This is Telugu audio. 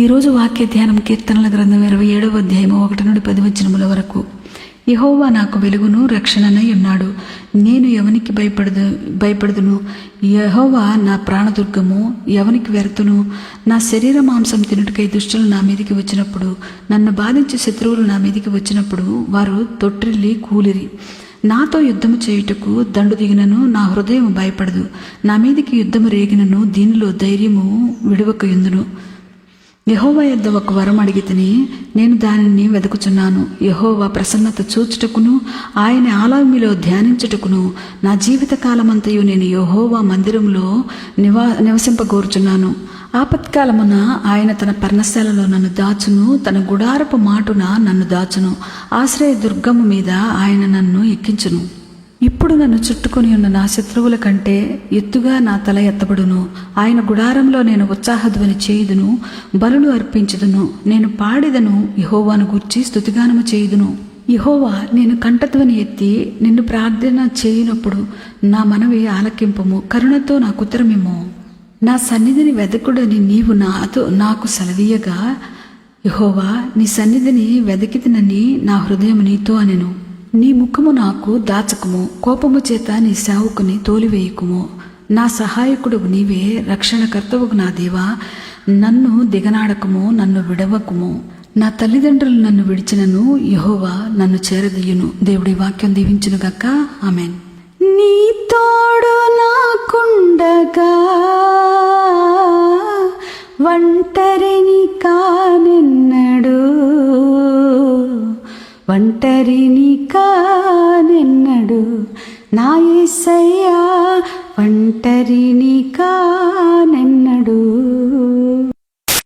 ఈరోజు వాక్య ధ్యానం కీర్తనల గ్రంథం ఇరవై ఏడవ అధ్యాయము ఒకటి నుండి పది వచనముల వరకు. యహోవా నాకు వెలుగును రక్షణనై ఉన్నాడు నేను ఎవనికి భయపడదు భయపడదును? యహోవా నా ప్రాణదుర్గము ఎవనికి వెరతును? నా శరీర మాంసం తినుటకై దుష్టులు నా మీదికి వచ్చినప్పుడు నన్ను బాధించే శత్రువులు నా మీదికి వచ్చినప్పుడు వారు తొట్టిల్లి కూలిరి. నాతో యుద్ధము చేయుటకు దండు దిగినను నా హృదయం భయపడదు. నా మీదికి యుద్ధము రేగినను దీనిలో ధైర్యము విడువక ఎందును? యహోవా యొద్ద ఒక వరం అడిగితిని నేను దానిని వెతుకుచున్నాను యహోవా ప్రసన్నత చూచుటకును ఆయన ఆలయంలో ధ్యానించుటకును నా జీవిత కాలమంతయు నేను యహోవా మందిరంలో నివా నివసింపగోరుచున్నాను. ఆపత్కాలమున ఆయన తన పర్ణశాలలో నన్ను దాచును తన గుడారపు మాటున నన్ను దాచును. ఆశ్రయ దుర్గము మీద ఆయన నన్ను ఎక్కించును. ఇప్పుడు నన్ను చుట్టుకొని ఉన్న నా శత్రువుల కంటే ఎత్తుగా నా తల ఎత్తబడును. ఆయన గుడారంలో నేను ఉత్సాహధ్వని చేయుదును బలులు అర్పించుదును. నేను పాడిదను యహోవాను గూర్చి స్థుతిగానము చేయుదును. యహోవా నేను కంఠధ్వని ఎత్తి నిన్ను ప్రార్థన చేయనప్పుడు నా మనవి ఆలకింపము కరుణతో నాకు ఉత్తరమిమ్ము. నా సన్నిధిని వెదకుడని నీవు నాతో నాకు సెలవీయగా. యహోవా నీ సన్నిధిని వెదకితినని నా హృదయం నీతో అనెను. నీ ముఖము నాకు దాచకము. కోపము చేత నీ సేవకుని తోలివేయకుము. నా సహాయకుడు నీవే రక్షణకర్తవు నా దేవా. నన్ను దిగనాడకము నన్ను విడవకుము. నా తల్లిదండ్రులు నన్ను విడిచినను యహోవా నన్ను చేరదీయును. దేవుడి వాక్యం దీవించును గక్క ఆమెన్. నీ తోడు నాకుండగా ఒంటరి ఒంటరిని కానెన్నడు నా యేసయ్యా ఒంటరిని కా